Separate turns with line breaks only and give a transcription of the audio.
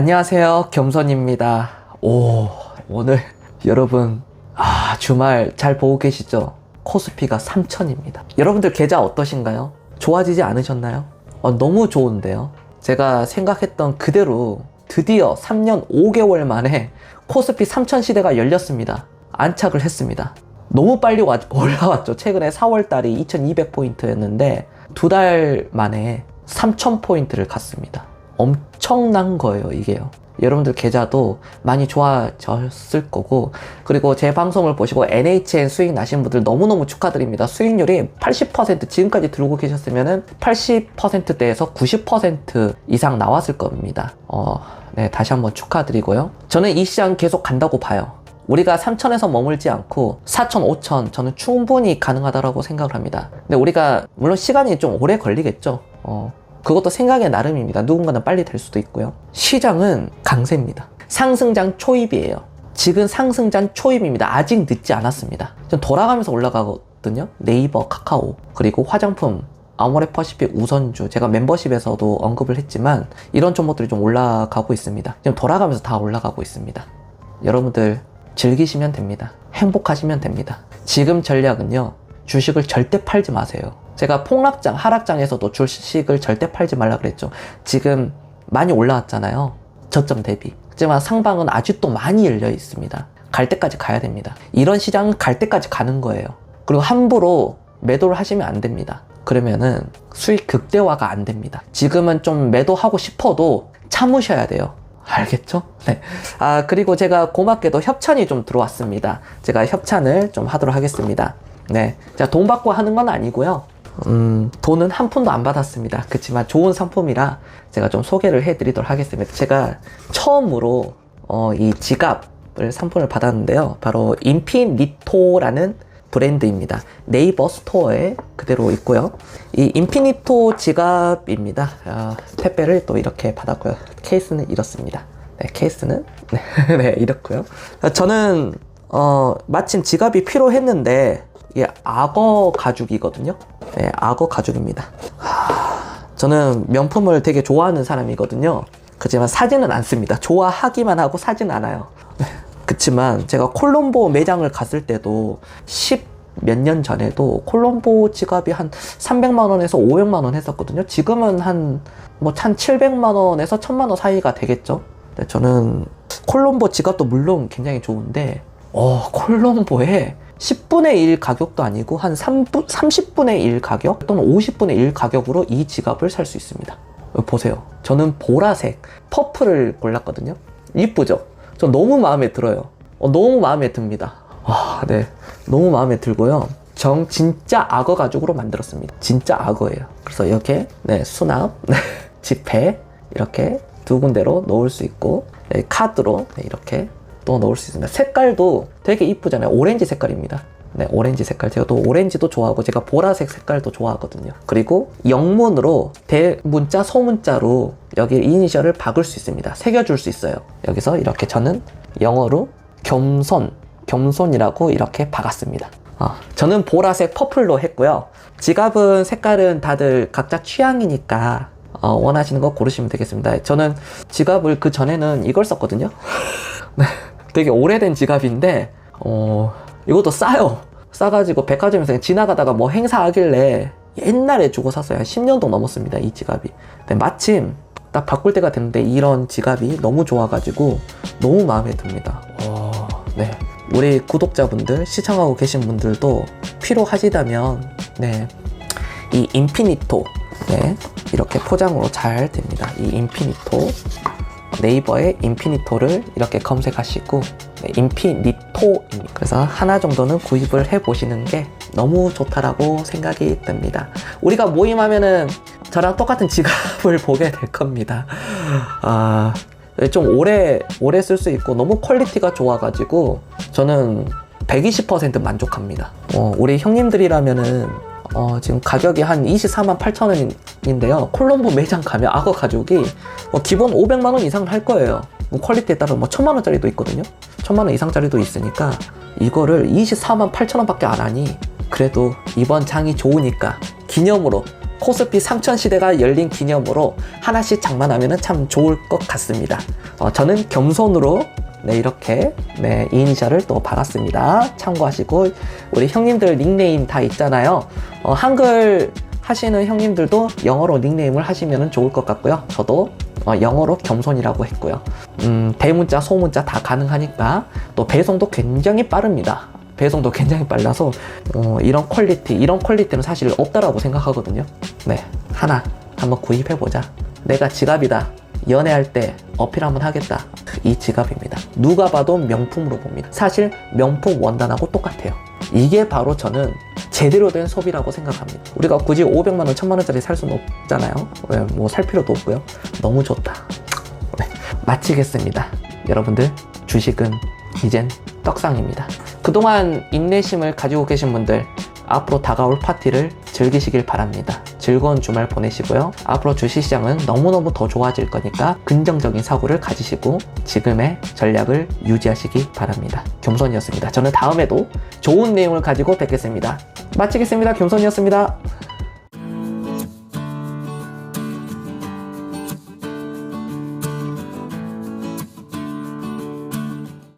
안녕하세요. 겸손입니다. 오, 오늘 여러분, 아, 주말 잘 보고 계시죠? 코스피가 3천입니다. 여러분들 계좌 어떠신가요? 좋아지지 않으셨나요? 어, 너무 좋은데요? 제가 생각했던 그대로 드디어 3년 5개월 만에 코스피 3천 시대가 열렸습니다. 안착을 했습니다. 너무 빨리 와- 올라왔죠. 최근에 4월 달이 2200포인트였는데 두 달 만에 3000포인트를 갔습니다. 엄 청난 거예요, 이게요. 여러분들 계좌도 많이 좋아졌을 거고 그리고 제 방송을 보시고 NHN 수익 나신 분들 너무너무 축하드립니다. 수익률이 80% 지금까지 들고 계셨으면은 80%대에서 90% 이상 나왔을 겁니다. 어, 네, 다시 한번 축하드리고요. 저는 이 시장 계속 간다고 봐요. 우리가 3천에서 머물지 않고 4천, 5천 저는 충분히 가능하다고 생각을 합니다. 근데 우리가 물론 시간이 좀 오래 걸리겠죠. 어, 그것도 생각의 나름입니다. 누군가는 빨리 될 수도 있고요. 시장은 강세입니다. 상승장 초입이에요. 지금 상승장 초입입니다. 아직 늦지 않았습니다. 좀 돌아가면서 올라가거든요. 네이버, 카카오, 그리고 화장품, 아모레퍼시픽 우선주 제가 멤버십에서도 언급을 했지만 이런 종목들이 좀 올라가고 있습니다. 지금 돌아가면서 다 올라가고 있습니다. 여러분들 즐기시면 됩니다. 행복하시면 됩니다. 지금 전략은요. 주식을 절대 팔지 마세요. 제가 폭락장, 하락장에서도 주식을 절대 팔지 말라 그랬죠. 지금 많이 올라왔잖아요. 저점 대비. 하지만 상방은 아직도 많이 열려 있습니다. 갈 때까지 가야 됩니다. 이런 시장은 갈 때까지 가는 거예요. 그리고 함부로 매도를 하시면 안 됩니다. 그러면은 수익 극대화가 안 됩니다. 지금은 좀 매도하고 싶어도 참으셔야 돼요. 알겠죠? 네. 아, 그리고 제가 고맙게도 협찬이 좀 들어왔습니다. 제가 협찬을 좀 하도록 하겠습니다. 네. 자, 돈 받고 하는 건 아니고요. 음, 돈은 한 푼도 안 받았습니다. 그렇지만 좋은 상품이라 제가 좀 소개를 해드리도록 하겠습니다. 제가 처음으로 어, 이 지갑을 상품을 받았는데요. 바로 인피니토라는 브랜드입니다. 네이버 스토어에 그대로 있고요. 이 인피니토 지갑입니다. 아, 택배를 또 이렇게 받았고요. 케이스는 이렇습니다. 네, 케이스는 네, 네, 이렇고요. 아, 저는 어, 마침 지갑이 필요했는데 이게 악어 가죽이거든요. 네, 악어 가죽입니다. 하, 저는 명품을 되게 좋아하는 사람이거든요. 그렇지만 사지는 않습니다. 좋아하기만 하고 사진 않아요. 그치만 제가 콜롬보 매장을 갔을 때도 10 몇 년 전에도 콜롬보 지갑이 한 300만 원에서 500만 원 했었거든요. 지금은 한뭐한 700만 원에서 1000만 원 사이가 되겠죠. 근데 저는 콜롬보 지갑도 물론 굉장히 좋은데 어, 콜롬보에 10분의 1 가격도 아니고 한 3분, 30분의 1 가격 또는 50분의 1 가격으로 이 지갑을 살 수 있습니다. 여기 보세요. 저는 보라색, 퍼플을 골랐거든요. 이쁘죠? 저 너무 마음에 들어요. 어, 너무 마음에 듭니다. 와, 네. 너무 마음에 들고요. 정, 진짜 악어 가죽으로 만들었습니다. 진짜 악어예요. 그래서 이렇게, 네, 수납, 네, 지폐, 이렇게 두 군데로 넣을 수 있고, 네, 카드로 네, 이렇게 또 넣을 수 있습니다. 색깔도 되게 이쁘잖아요. 오렌지 색깔입니다. 네, 오렌지 색깔. 제가 또 오렌지도 좋아하고, 제가 보라색 색깔도 좋아하거든요. 그리고 영문으로 대문자, 소문자로 여기 이니셜을 박을 수 있습니다. 새겨줄 수 있어요. 여기서 이렇게 저는 영어로 겸손, 겸손이라고 이렇게 박았습니다. 어, 저는 보라색 퍼플로 했고요. 지갑은 색깔은 다들 각자 취향이니까 어, 원하시는 거 고르시면 되겠습니다. 저는 지갑을 그 전에는 이걸 썼거든요. 네, 되게 오래된 지갑인데 어, 이것도 싸요. 싸가지고 백화점에서 지나가다가 뭐 행사하길래 옛날에 주고 샀어요. 한 10년도 넘었습니다. 이 지갑이. 근데 마침 딱 바꿀 때가 됐는데 이런 지갑이 너무 좋아가지고 너무 마음에 듭니다. 와, 네. 우리 구독자분들, 시청하고 계신 분들도 필요하시다면, 네. 이 인피니토, 네. 이렇게 포장으로 잘 됩니다. 이 인피니토. 네이버에 인피니토를 이렇게 검색하시고 네, 인피니토입니다. 그래서 하나 정도는 구입을 해 보시는 게 너무 좋다라고 생각이 듭니다. 우리가 모임하면은 저랑 똑같은 지갑을 보게 될 겁니다. 아, 좀 오래 오래 쓸 수 있고 너무 퀄리티가 좋아가지고 저는 120% 만족합니다. 어, 우리 형님들이라면은 어, 지금 가격이 한 24만 8천 원인데요. 콜롬보 매장 가면 악어 가죽이 어, 기본 500만 원 이상을 할 거예요. 뭐 퀄리티에 따라 뭐 1000만 원짜리도 있거든요. 1000만 원 이상짜리도 있으니까 이거를 24만 8천 원밖에 안 하니 그래도 이번 장이 좋으니까 기념으로 코스피 3000 시대가 열린 기념으로 하나씩 장만하면 참 좋을 것 같습니다. 어, 저는 겸손으로 네, 이렇게 네, 이니셜을 또 박았습니다. 참고하시고 우리 형님들 닉네임 다 있잖아요. 어, 한글 하시는 형님들도 영어로 닉네임을 하시면 좋을 것 같고요. 저도 어, 영어로 겸손이라고 했고요. 음, 대문자, 소문자 다 가능하니까 또 배송도 굉장히 빠릅니다. 배송도 굉장히 빨라서 어, 이런 퀄리티, 이런 퀄리티는 사실 없다라고 생각하거든요. 네, 하나 한번 구입해 보자. 내가 지갑이다. 연애할 때 어필 한번 하겠다. 이 지갑입니다. 누가 봐도 명품으로 봅니다. 사실 명품 원단하고 똑같아요. 이게 바로 저는 제대로 된 소비라고 생각합니다. 우리가 굳이 500만 원, 1000만 원짜리 살 수는 없잖아요. 뭐 살 필요도 없고요. 너무 좋다. 네, 마치겠습니다. 여러분들 주식은 이젠 떡상입니다. 그동안 인내심을 가지고 계신 분들 앞으로 다가올 파티를 즐기시길 바랍니다. 즐거운 주말 보내시고요. 앞으로 주식시장은 너무너무 더 좋아질 거니까 긍정적인 사고를 가지시고 지금의 전략을 유지하시기 바랍니다. 겸손이었습니다. 저는 다음에도 좋은 내용을 가지고 뵙겠습니다. 마치겠습니다. 겸손이었습니다.